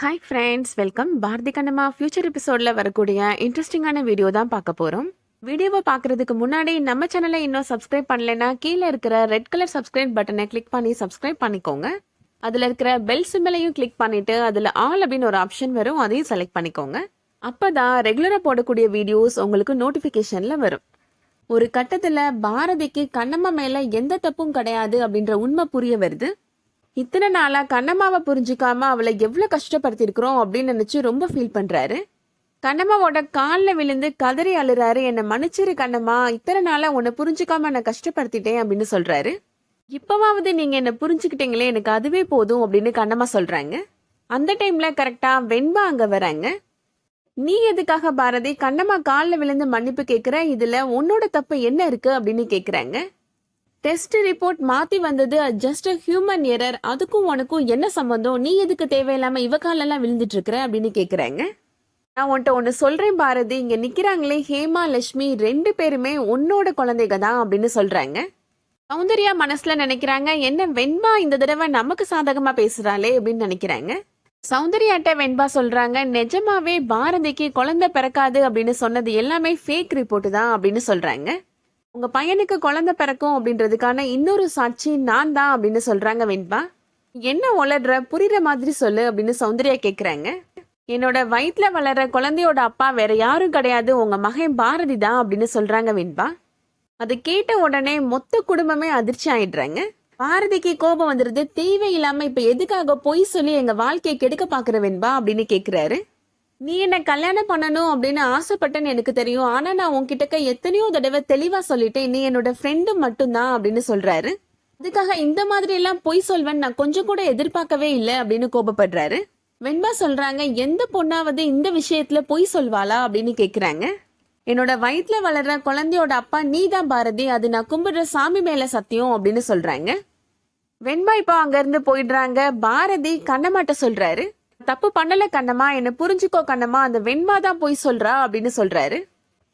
Hi friends welcome Bharathi Kannamma future எபிசோடில் வரக்கூடிய இன்ட்ரெஸ்டிங்கான வீடியோ தான் பார்க்க போகிறோம் வீடியோவை பார்க்குறதுக்கு முன்னாடி நம்ம சேனலை இன்னும் சப்ஸ்கிரைப் பண்ணலைன்னா கீழே இருக்கிற ரெட் கலர் சப்ஸ்கிரைப் பட்டனை கிளிக் பண்ணி சப்ஸ்கிரைப் பண்ணிக்கோங்க. அதில் இருக்கிற பெல் சிம்பிளையும் கிளிக் பண்ணிவிட்டு அதில் ஆல் அப்படின்னு ஒரு ஆப்ஷன் வரும் அதையும் செலக்ட் பண்ணிக்கோங்க. அப்போ தான் ரெகுலராக போடக்கூடிய வீடியோஸ் உங்களுக்கு நோட்டிஃபிகேஷனில் வரும். ஒரு கட்டத்தில் பாரதிக்கு கண்ணம்மா மேலே எந்த தப்பும் கிடையாது அப்படின்ற உண்மை புரிய வருது. இத்தனை நாளாக கண்ணம்மாவை புரிஞ்சுக்காம அவளை எவ்வளோ கஷ்டப்படுத்திருக்கிறோம் அப்படின்னு நினச்சி ரொம்ப ஃபீல் பண்ணுறாரு கண்ணம்மாவோட காலில் விழுந்து கதறி அழுறாரு. என்னை மன்னிச்சிரு கண்ணம்மா. இத்தனை நாளாக உன்னை புரிஞ்சுக்காம நான் கஷ்டப்படுத்திட்டேன் அப்படின்னு சொல்கிறாரு இப்பவாவது நீங்கள் என்னை புரிஞ்சுக்கிட்டீங்களே எனக்கு அதுவே போதும் அப்படின்னு கண்ணம்மா சொல்கிறாங்க அந்த டைமில் கரெக்டாக வெண்பா அங்கே வராங்க. நீ எதுக்காக பாரதி? கண்ணம்மா காலில் விழுந்து மன்னிப்பு கேட்குற இதில் உன்னோட தப்பு என்ன இருக்குது அப்படின்னு கேட்குறாங்க டெஸ்ட் ரிப்போர்ட் மாத்தி வந்தது. ஜஸ்ட் ஹியூமன் எரர் அதுக்கும் உனக்கும் என்ன சம்பந்தம்? நீ எதுக்கு தேவையில்லாம இவ காலெல்லாம் விழுந்துட்டு இருக்கிற அப்படின்னு கேக்குறாங்க. நான் உன்ட்ட ஒன்று சொல்றேன் பாரதி. இங்க நிக்கிறாங்களே ஹேமா லட்சுமி ரெண்டு பேருமே உன்னோட குழந்தைங்க தான் அப்படின்னு சொல்றாங்க. சௌந்தர்யா மனசுல நினைக்கிறாங்க என்ன வெண்பா இந்த தடவை நமக்கு சாதகமா பேசுறாளே அப்படின்னு நினைக்கிறாங்க. சௌந்தர்யாட்ட வெண்பா சொல்றாங்க நிஜமாவே பாரதிக்கு குழந்தை பிறக்காது அப்படின்னு சொன்னது எல்லாமே ஃபேக் ரிப்போர்ட் தான் அப்படின்னு சொல்றாங்க. உங்க பையனுக்கு குழந்தை பிறக்கும் அப்படின்றதுக்கான இன்னொரு சாட்சி நான் தான் அப்படின்னு சொல்றாங்க வெண்பா. என்ன வளர்ற புரிகிற மாதிரி சொல்லு அப்படின்னு சௌந்தர்யா கேக்குறாங்க. என்னோட வயிற்றுல வளர்ற குழந்தையோட அப்பா வேற யாரும் கிடையாது உங்க மகன் பாரதி தான் அப்படின்னு சொல்றாங்க வெண்பா. அது கேட்ட உடனே மொத்த குடும்பமே அதிர்ச்சி ஆயிடுறாங்க. பாரதிக்கு கோபம் வந்துருது. தேவையில்லாம இப்ப எதுக்காக பொய் சொல்லி எங்க வாழ்க்கையை கெடுக்க பாக்குற வெண்பா அப்படின்னு கேக்குறாரு. நீ என்ன கல்யாணம் பண்ணணும் அப்படின்னு ஆசைப்பட்டேன்னு எனக்கு தெரியும். ஆனா நான் உன்கிட்ட எத்தனையோ தடவை தெளிவா சொல்லிட்டேன். நீ என்னோட ஃப்ரெண்டு மட்டும்தான் அப்படின்னு சொல்றாரு. அதுக்காக இந்த மாதிரி எல்லாம் பொய் சொல்வேன் நான் கொஞ்சம் கூட எதிர்பார்க்கவே இல்லை அப்படின்னு கோபப்படுறாரு. வெண்பா சொல்றாங்க எந்த பொண்ணாவது இந்த விஷயத்துல பொய் சொல்வாளா? அப்படின்னு கேக்குறாங்க. என்னோட வயிற்றுல வளர்ற குழந்தையோட அப்பா நீ தான் பாரதி அது நான் கும்பிடுற சாமி மேல சத்தியம் அப்படின்னு சொல்றாங்க. வெண்பா இப்போ அங்க இருந்து போயிடுறாங்க. பாரதி கண்ணமாட்ட சொல்றாரு. தப்பு பண்ணல கண்ணம்மா என்ன புரிஞ்சுக்கோ கண்ணம்மா அந்த வெண்பா தான் போய் சொல்றா அப்படின்னு சொல்றாரு.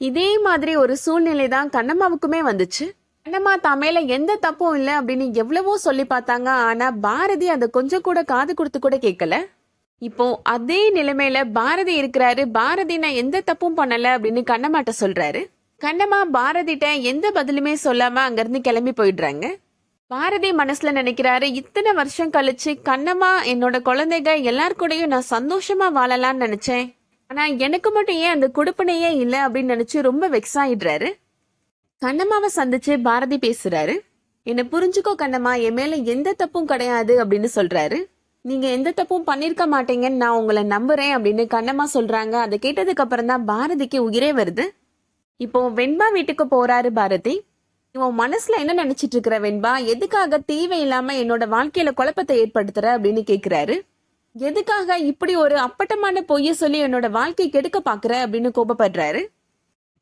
இதே மாதிரி ஒரு சூழ்நிலை தான் கண்ணம்மாவுக்குமே வந்துச்சு. கண்ணம்மா தான் மேல எந்த தப்பும் இல்லை அப்படின்னு எவ்வளவோ சொல்லி பார்த்தாங்க. ஆனா பாரதி அதை கொஞ்சம் கூட காது கொடுத்து கூட கேட்கல. இப்போ அதே நிலைமையில பாரதி இருக்கிறாரு. பாரதி நான் எந்த தப்பும் பண்ணல அப்படின்னு கண்ணம்மாட்ட சொல்றாரு. கண்ணம்மா பாரதிட்ட எந்த பதிலுமே சொல்லாம அங்கிருந்து கிளம்பி போயிடுறாங்க. பாரதி மனசுல நினைக்கிறாரு இத்தனை வருஷம் கழிச்சு கண்ணம்மா என்னோட குழந்தைங்க எல்லார் கூடயும் நான் சந்தோஷமா வாழலாம்னு நினைச்சேன். ஆனா எனக்கு மட்டும் ஏன் அந்த கொடுப்பனையே இல்லை அப்படின்னு நினைச்சு ரொம்ப வெக்ஸ் ஆயிடுறாரு. கண்ணம்மாவை சந்திச்சு பாரதி பேசுறாரு. என்னை புரிஞ்சுக்கோ கண்ணம்மா என் மேல எந்த தப்பும் கிடையாது அப்படின்னு சொல்றாரு. நீங்க எந்த தப்பும் பண்ணிருக்க மாட்டீங்கன்னு நான் உங்களை நம்புறேன் அப்படின்னு கண்ணம்மா சொல்றாங்க. அதை கேட்டதுக்கு அப்புறம் தான் பாரதிக்கு உயிரே வருது. இப்போ வெண்பா வீட்டுக்கு போறாரு பாரதி. இவன் மனசுல என்ன நினைச்சிட்டு இருக்கிற வெண்பா? எதுக்காக தீவை இல்லாம என்னோட வாழ்க்கையில குழப்பத்தை ஏற்படுத்துற அப்படின்னு கேக்குறாரு. எதுக்காக இப்படி ஒரு அப்பட்டமான பொய்ய சொல்லி என்னோட வாழ்க்கை கெடுக்க பாக்குற அப்படின்னு கோபப்படுறாரு.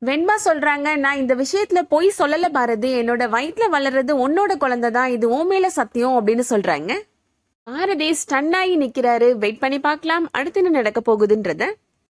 வெண்பா சொல்றாங்க நான் இந்த விஷயத்துல பொய் சொல்லல பாரதி. என்னோட வயிற்றுல வளர்றது உன்னோட குழந்தை தான். இது ஓ மேல சத்தியம் அப்படின்னு சொல்றாங்க. பாரதி ஸ்டன்னாகி நிக்கிறாரு. வெயிட் பண்ணி பார்க்கலாம். அடுத்து என்ன நடக்க போகுதுன்றத.